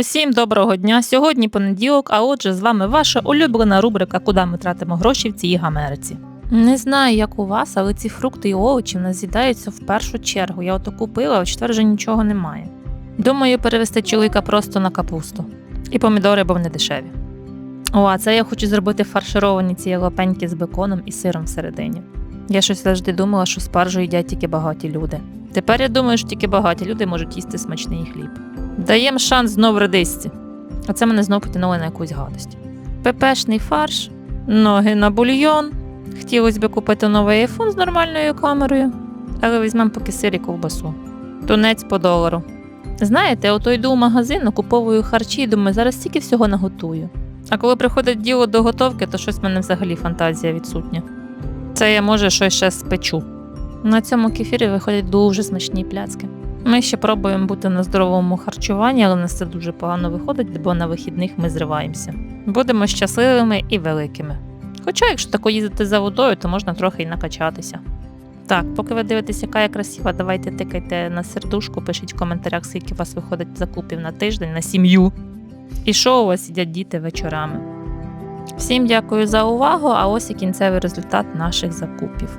Усім доброго дня! Сьогодні понеділок, а отже, з вами ваша улюблена рубрика Куди ми тратимо гроші в цій Америці. Не знаю, як у вас, але ці фрукти і овочі в нас з'їдаються в першу чергу. Я ото купила, а четвер вже нічого немає. Думаю, перевести чоловіка просто на капусту. І помідори, бо вони дешеві. О, а це я хочу зробити фаршировані ці лапеньки з беконом і сиром всередині. Я щось завжди думала, що спаржу їдять тільки багаті люди. Тепер я думаю, що тільки багаті люди можуть їсти смачний хліб. Даєм шанс знов редисці. А це мене знов потягнуло на якусь гадость. Пепешний фарш, ноги на бульйон. Хотілося б купити новий айфон з нормальною камерою, але візьмемо поки сир ковбасу. Тунець по долару. Знаєте, ото йду в магазин, накуповую харчі і думаю, зараз стільки всього наготую. А коли приходить діло до готовки, то щось в мене взагалі фантазія відсутня. Це я може щось ще спечу. На цьому кефірі виходять дуже смачні пляцки. Ми ще пробуємо бути на здоровому харчуванні, але в нас це дуже погано виходить, бо на вихідних ми зриваємося. Будемо щасливими і великими. Хоча, якщо тако їздити за водою, то можна трохи й накачатися. Так, поки ви дивитесь, яка я красива, давайте тикайте на сердушку, пишіть в коментарях, скільки у вас виходить закупів на тиждень на сім'ю. І що у вас їдять діти вечорами. Всім дякую за увагу, а ось і кінцевий результат наших закупів.